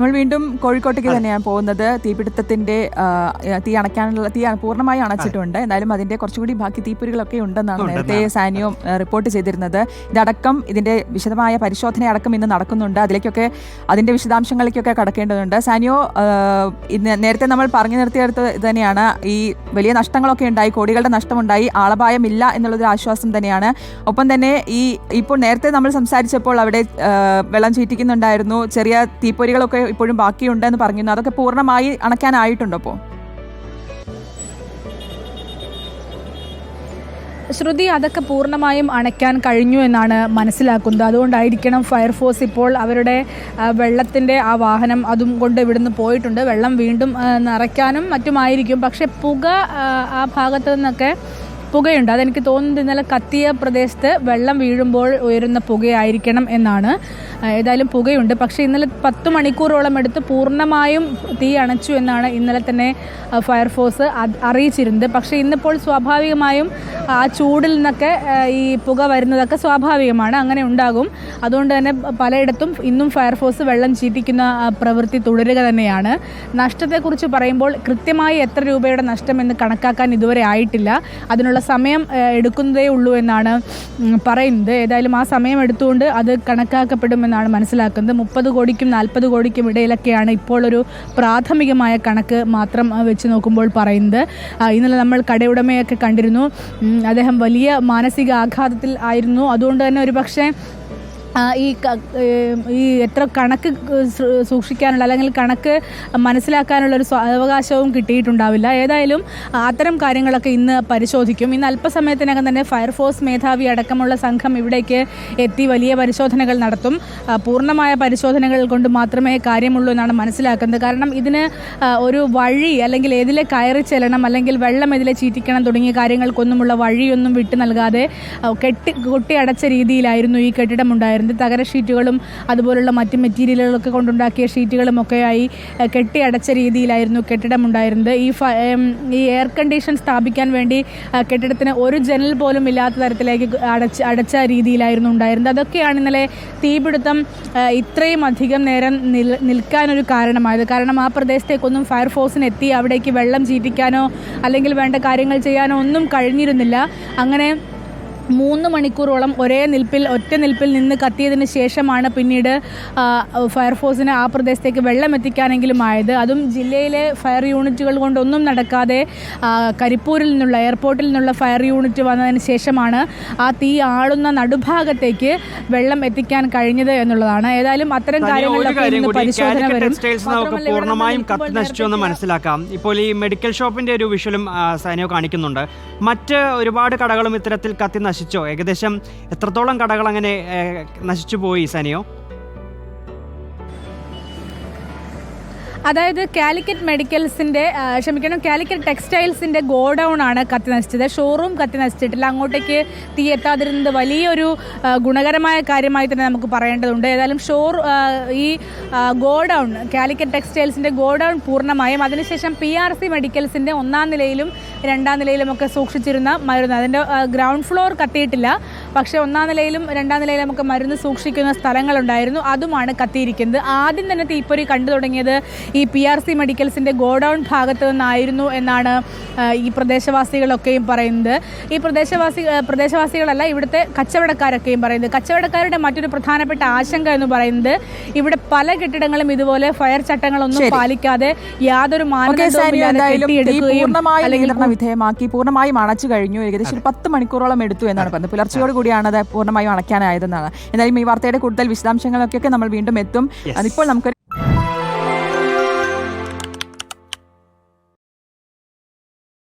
നമ്മൾ വീണ്ടും കോഴിക്കോട്ടേക്ക് തന്നെയാണ് പോകുന്നത്. തീപിടുത്തത്തിന്റെ തീ അണയ്ക്കാനുള്ള തീ പൂർണമായി അണച്ചിട്ടുണ്ട്. എന്നാലും അതിന്റെ കുറച്ചുകൂടി ബാക്കി തീപ്പൊരികളൊക്കെ ഉണ്ടെന്നാണ് നേരത്തെ സാനിയോ റിപ്പോർട്ട് ചെയ്തിരുന്നത്. ഇതടക്കം ഇതിന്റെ വിശദമായ പരിശോധന അടക്കം ഇന്ന് നടക്കുന്നുണ്ട്. അതിലേക്കൊക്കെ അതിന്റെ വിശദാംശങ്ങളിലേക്കൊക്കെ കടക്കേണ്ടതുണ്ട്. സാനിയോ ഇന്ന് നേരത്തെ നമ്മൾ പറഞ്ഞു നിർത്തിയെടുത്ത് തന്നെയാണ്. ഈ വലിയ നഷ്ടങ്ങളൊക്കെ ഉണ്ടായി കോടികളുടെ നഷ്ടമുണ്ടായി. ആളപായമില്ല എന്നുള്ളൊരു ആശ്വാസം തന്നെയാണ്. ഒപ്പം തന്നെ ഈ ഇപ്പോൾ നേരത്തെ നമ്മൾ സംസാരിച്ചപ്പോൾ അവിടെ വെള്ളം ചീറ്റിക്കുന്നുണ്ടായിരുന്നു. ചെറിയ തീപ്പൊരികളൊക്കെ ഇപ്പോഴും ബാക്കിയുണ്ടെന്ന് പറഞ്ഞിരുന്നു. അതൊക്കെ പൂർണമായി അണയ്ക്കാനായിട്ടുണ്ടോ അപ്പോൾ ശ്രുതി അതൊക്കെ പൂർണമായും അണയ്ക്കാൻ കഴിഞ്ഞു എന്നാണ് മനസ്സിലാക്കുന്നത്. അതുകൊണ്ടായിരിക്കണം ഫയർഫോഴ്സ് ഇപ്പോൾ അവരുടെ വെള്ളത്തിന്റെ ആ വാഹനം അതും കൊണ്ട് ഇവിടുന്ന് പോയിട്ടുണ്ട്. വെള്ളം വീണ്ടും നിറയ്ക്കാനും മറ്റുമായിരിക്കും. പക്ഷേ പുക ആ, ഭാഗത്തു നിന്നൊക്കെ പുകയുണ്ട്. അതെനിക്ക് തോന്നുന്നത് ഇന്നലെ കത്തിയ പ്രദേശത്ത് വെള്ളം വീഴുമ്പോൾ ഉയരുന്ന പുകയായിരിക്കണം എന്നാണ്. ഏതായാലും പുകയുണ്ട്. പക്ഷേ ഇന്നലെ പത്ത് മണിക്കൂറോളം എടുത്ത് പൂർണമായും തീ അണച്ചു എന്നാണ് ഇന്നലെ തന്നെ ഫയർഫോഴ്സ് അറിയിച്ചിരുന്നത്. പക്ഷേ ഇന്നിപ്പോൾ സ്വാഭാവികമായും ആ ചൂടിൽ നിന്നൊക്കെ ഈ പുക വരുന്നതൊക്കെ സ്വാഭാവികമാണ്. അങ്ങനെ ഉണ്ടാകും. അതുകൊണ്ട് തന്നെ പലയിടത്തും ഇന്നും ഫയർഫോഴ്സ് വെള്ളം ചീറ്റിക്കുന്ന പ്രവൃത്തി തുടരുക തന്നെയാണ്. നഷ്ടത്തെക്കുറിച്ച് പറയുമ്പോൾ കൃത്യമായി എത്ര രൂപയുടെ നഷ്ടം എന്ന് കണക്കാക്കാൻ ഇതുവരെ ആയിട്ടില്ല. അതിനുള്ള സമയം ആ, എടുക്കുന്നതേ ഉള്ളൂ എന്നാണ് പറയുന്നത്. ഏതായാലും ആ സമയം എടുത്തുകൊണ്ട് അത് കണക്കാക്കപ്പെടുമെന്നാണ് മനസ്സിലാക്കുന്നത്. മുപ്പത് കോടിക്കും നാൽപ്പത് കോടിക്കും ഇടയിലൊക്കെയാണ് ഇപ്പോൾ ഒരു പ്രാഥമികമായ കണക്ക് മാത്രം വെച്ച് നോക്കുമ്പോൾ പറയുന്നത്. ഇന്നലെ നമ്മൾ കടയുടമയൊക്കെ കണ്ടിരുന്നു. അദ്ദേഹം വലിയ മാനസിക ആഘാതത്തിൽ ആയിരുന്നു. അതുകൊണ്ട് തന്നെ ഒരു ഈ ഈ എത്ര കണക്ക് സൂക്ഷിക്കാനുള്ള അല്ലെങ്കിൽ കണക്ക് മനസ്സിലാക്കാനുള്ള ഒരു അവകാശവും കിട്ടിയിട്ടുണ്ടാവില്ല. ഏതായാലും അത്തരം കാര്യങ്ങളൊക്കെ ഇന്ന് പരിശോധിക്കും. ഇന്ന് അല്പസമയത്തിനകം തന്നെ ഫയർഫോഴ്സ് മേധാവി അടക്കമുള്ള സംഘം ഇവിടേക്ക് എത്തി വലിയ പരിശോധനകൾ നടത്തും. പൂർണമായ പരിശോധനകൾ കൊണ്ട് മാത്രമേ കാര്യമുള്ളൂ എന്നാണ് മനസ്സിലാക്കുന്നത്. കാരണം ഇതിന് ഒരു വഴി അല്ലെങ്കിൽ ഏതിലെ കയറി ചെല്ലണം അല്ലെങ്കിൽ വെള്ളം ഇതിലെ ചീറ്റിക്കണം തുടങ്ങിയ കാര്യങ്ങൾക്കൊന്നുമുള്ള വഴിയൊന്നും വിട്ടു നൽകാതെ കെട്ടി കൊട്ടി അടച്ച രീതിയിലായിരുന്നു ഈ കെട്ടിടം ഉണ്ടായിരുന്നത് തകര ഷീറ്റുകളും അതുപോലുള്ള മറ്റ് മെറ്റീരിയലുകളൊക്കെ കൊണ്ടുണ്ടാക്കിയ ഷീറ്റുകളും ഒക്കെയായി ആ, കെട്ടി അടച്ച രീതിയിലായിരുന്നു കെട്ടിടം ഉണ്ടായിരുന്നത് ഈ ഈ എയർ കണ്ടീഷൻ സ്ഥാപിക്കാൻ വേണ്ടി കെട്ടിടത്തിന് ഒരു ജനൽ പോലും ഇല്ലാത്ത തരത്തിലേക്ക് അടച്ച് അടച്ച രീതിയിലായിരുന്നു ഉണ്ടായിരുന്നത്. അതൊക്കെയാണ് ഇന്നലെ തീപിടുത്തം ഇത്രയും അധികം നേരം നിൽ നിൽക്കാനൊരു കാരണമായത്. കാരണം ആ പ്രദേശത്തേക്കൊന്നും ഫയർഫോഴ്സിന് എത്തി അവിടേക്ക് വെള്ളം ചീറ്റിക്കാനോ അല്ലെങ്കിൽ വേണ്ട കാര്യങ്ങൾ ചെയ്യാനോ ഒന്നും കഴിഞ്ഞിരുന്നില്ല. അങ്ങനെ മൂന്ന് മണിക്കൂറോളം ഒരേ നിൽപ്പിൽ ഒറ്റ നിൽപ്പിൽ നിന്ന് കത്തിയതിന് ശേഷമാണ് പിന്നീട് ഫയർഫോഴ്സിന് ആ പ്രദേശത്തേക്ക് വെള്ളം എത്തിക്കാനെങ്കിലും ആയത്. അതും ജില്ലയിലെ ഫയർ യൂണിറ്റുകൾ കൊണ്ടൊന്നും നടക്കാതെ കരിപ്പൂരിൽ നിന്നുള്ള എയർപോർട്ടിൽ നിന്നുള്ള ഫയർ യൂണിറ്റ് വന്നതിന് ശേഷമാണ് ആ തീ ആളുന്ന നടുഭാഗത്തേക്ക് വെള്ളം എത്തിക്കാൻ കഴിഞ്ഞത് എന്നുള്ളതാണ്. ഏതായാലും അത്തരം തനിയെ ഒരു കാര്യങ്ങളിലൊക്കെ കാര്യം ഇന്ന് കൂടി പരിശോധന വരും. ടെക്സ്റ്റൈൽസ് നമുക്ക് പൂർണമായും കത്തി നശിച്ചു എന്ന് മനസ്സിലാക്കാം. ഇപ്പോൾ ഈ മെഡിക്കൽ ഷോപ്പിന്റെ ഒരു വിഷ്വലും സൈനോ കാണിക്കുന്നുണ്ട്. മറ്റ് ഒരുപാട് കടകളും ഇത്തരത്തിൽ കത്തി നശിച്ചോ ഏകദേശം എത്രത്തോളം കടകൾ അങ്ങനെ നശിച്ചു പോയി സനിയോ? അതായത് കാലിക്കറ്റ് മെഡിക്കൽസിന്റെ ആ, ക്ഷമിക്കണം കാലിക്കറ്റ് ടെക്സ്റ്റൈൽസിന്റെ ഗോഡൗൺ ആണ് കത്തി നശിച്ചത്. ഷോറൂം കത്തി നശിച്ചിട്ടില്ല. അങ്ങോട്ടേക്ക് തീ എത്താതിരുന്നത് വലിയൊരു ഗുണകരമായ കാര്യമായി തന്നെ നമുക്ക് പറയേണ്ടതുണ്ട്. ഏതായാലും ഷോർ ഈ ഗോഡൗൺ കാലിക്കറ്റ് ടെക്സ്റ്റൈൽസിന്റെ ഗോഡൗൺ പൂർണമായും അതിനുശേഷം പി ആർ സി മെഡിക്കൽസിന്റെ ഒന്നാം നിലയിലും രണ്ടാം നിലയിലും ഒക്കെ സൂക്ഷിച്ചിരുന്ന മരുന്ന് അതിന്റെ ഗ്രൗണ്ട് ഫ്ലോർ കത്തിയിട്ടില്ല. പക്ഷേ ഒന്നാം നിലയിലും രണ്ടാം നിലയിലും നമുക്ക് മരുന്ന് സൂക്ഷിക്കുന്ന സ്ഥലങ്ങളുണ്ടായിരുന്നു. അതുമാണ് കത്തിയിരിക്കുന്നത്. ആദ്യം തന്നെ തീപ്പൊരി കണ്ടു തുടങ്ങിയത് ഈ പി ആർ സി മെഡിക്കൽസിന്റെ ഗോഡൗൺ ഭാഗത്ത് നിന്നായിരുന്നു എന്നാണ് ഈ പ്രദേശവാസികളൊക്കെയും പറയുന്നത്. ഈ പ്രദേശവാസി പ്രദേശവാസികളല്ല ഇവിടുത്തെ കച്ചവടക്കാരൊക്കെയും പറയുന്നത്. കച്ചവടക്കാരുടെ മറ്റൊരു പ്രധാനപ്പെട്ട ആശങ്ക എന്ന് പറയുന്നത് ഇവിടെ പല കെട്ടിടങ്ങളും ഇതുപോലെ ഫയർ ചട്ടങ്ങളൊന്നും. പാലിക്കാതെ യാതൊരു മാനദണ്ഡവും വിധേയമാക്കി പൂർണമായും അണച്ചു കഴിഞ്ഞു. ഏകദേശം ഒരു പത്ത് മണിക്കൂറോളം എടുത്തു എന്നാണ് പറഞ്ഞത്. പുലർച്ചയോട് കൂടിയാണ് അത് പൂർണമായും അണയ്ക്കാനായതെന്നാണ് എന്തായാലും ഈ വാർത്തയുടെ കൂടുതൽ വിശദാംശങ്ങളൊക്കെ നമ്മൾ വീണ്ടും എത്തും. അതിപ്പോൾ നമുക്ക്